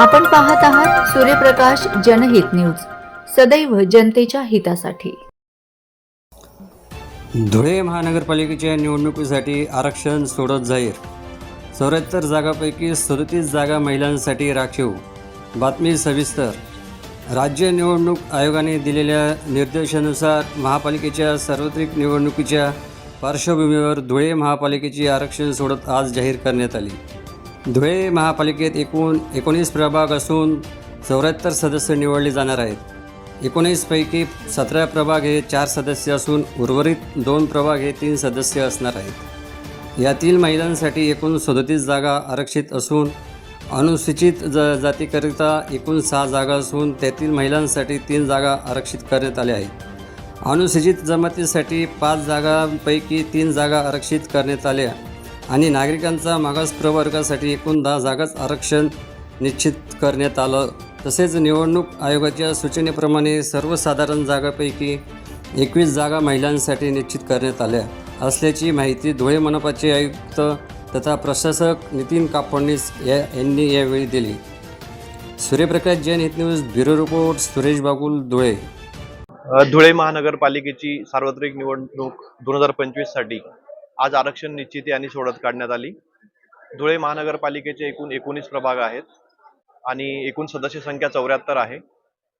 आपण पाहत आहात सूर्यप्रकाश जनहित न्यूज. सदैव जनतेच्या हितासाठी. धुळे महानगरपालिकेच्या निवडणुकीसाठी आरक्षण सोडत जाहीर. चौऱ्याहत्तर जागापैकी सदतीस जागा महिलांसाठी राखीव. बातमी सविस्तर. राज्य निवडणूक आयोगाने दिलेल्या निर्देशानुसार महापालिकेच्या सार्वत्रिक निवडणुकीच्या पार्श्वभूमीवर धुळे महापालिकेची आरक्षण सोडत आज जाहीर करण्यात आली. धुळे महापालिकेत एकूण एकोणीस प्रभाग असून चौऱ्याहत्तर सदस्य निवडले जाणार आहेत. एकोणीसपैकी सतरा प्रभाग हे चार सदस्य असून उर्वरित दोन प्रभाग हे तीन सदस्य असणार आहेत. यातील महिलांसाठी एकूण सदतीस जागा आरक्षित असून अनुसूचित ज जातीकरिता एकूण सहा जागा असून त्यातील महिलांसाठी तीन जागा आरक्षित करण्यात आल्या आहेत. अनुसूचित जमातीसाठी पाच जागांपैकी तीन जागा आरक्षित करण्यात आल्या. आणि नागरिकांचा मागास प्रवर्गासाठी एकूण दहा जागाच आरक्षण निश्चित करण्यात आलं. तसेच निवडणूक आयोगाच्या सूचनेप्रमाणे सर्वसाधारण जागापैकी एकवीस जागा महिलांसाठी निश्चित करण्यात आल्या असल्याची माहिती धुळे मनपाचे आयुक्त तथा प्रशासक नितीन कापडणीस या यांनी यावेळी दिली. Suryaprakash Jain Hit news bureau report Suresh Bagul Dhule. Dhule महानगरपालिकेची सार्वत्रिक निवडणूक दोन हजार पंचवीससाठी आज आरक्षण निश्चिती आणि सोडत काढण्यात आली. धुळे महानगरपालिकेचे एकूण एकोणीस प्रभाग आहेत आणि एकूण सदस्य संख्या चौऱ्याहत्तर आहे.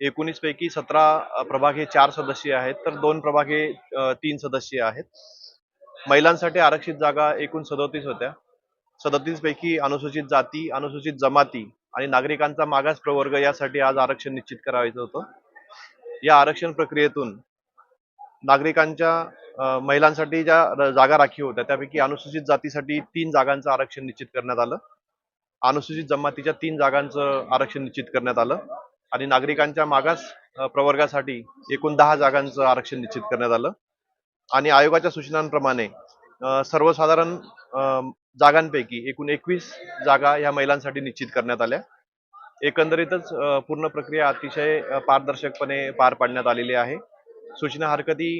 एकोणीस पैकी सतरा प्रभाग हे चार सदस्य आहेत तर दोन प्रभाग हे तीन सदस्य आहेत. महिलांसाठी आरक्षित जागा एकूण सदोतीस होत्या. सदतीस पैकी अनुसूचित जाती अनुसूचित जमाती आणि नागरिकांचा मागास प्रवर्ग यासाठी आज आरक्षण निश्चित करायचं होतं. या आरक्षण प्रक्रियेतून नागरिकांच्या महिलांसाठी ज्या जागा राखीव होत्या त्यापैकी अनुसूचित जातीसाठी तीन जागांचं आरक्षण निश्चित करण्यात आलं. अनुसूचित जमातीच्या तीन जागांचं आरक्षण निश्चित करण्यात आलं. आणि नागरिकांच्या मागास प्रवर्गासाठी एकूण दहा जागांचं आरक्षण निश्चित करण्यात आलं. आणि आयोगाच्या सूचनांप्रमाणे सर्वसाधारण जागांपैकी एकूण एकवीस जागा ह्या महिलांसाठी निश्चित करण्यात आल्या. एकंदरीतच पूर्ण प्रक्रिया अतिशय पारदर्शकपणे पार पाडण्यात आलेली आहे. सूचना हरकती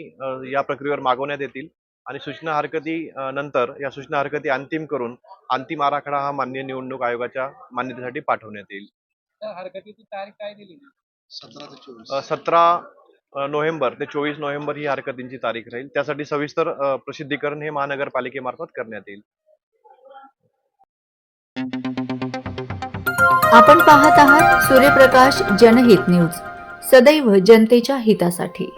या प्रक्रियेवर मागवण्यात येतील आणि सूचना हरकती नंतर या सूचना हरकती अंतिम करून अंतिम आराखडा हा मान्य निवडणूक आयोगाच्या मान्यतेसाठी पाठवण्यात येईल. त्या हरकतीची तारीख काय दिली सतरा नोव्हेंबर ते चोवीस नोव्हेंबर ही हरकतींची तारीख राहील. त्यासाठी सविस्तर प्रसिद्धीकरण हे महानगरपालिकेमार्फत करण्यात येईल. आपण पाहत आहात सूर्यप्रकाश जनहित न्यूज. सदैव जनतेच्या हितासाठी.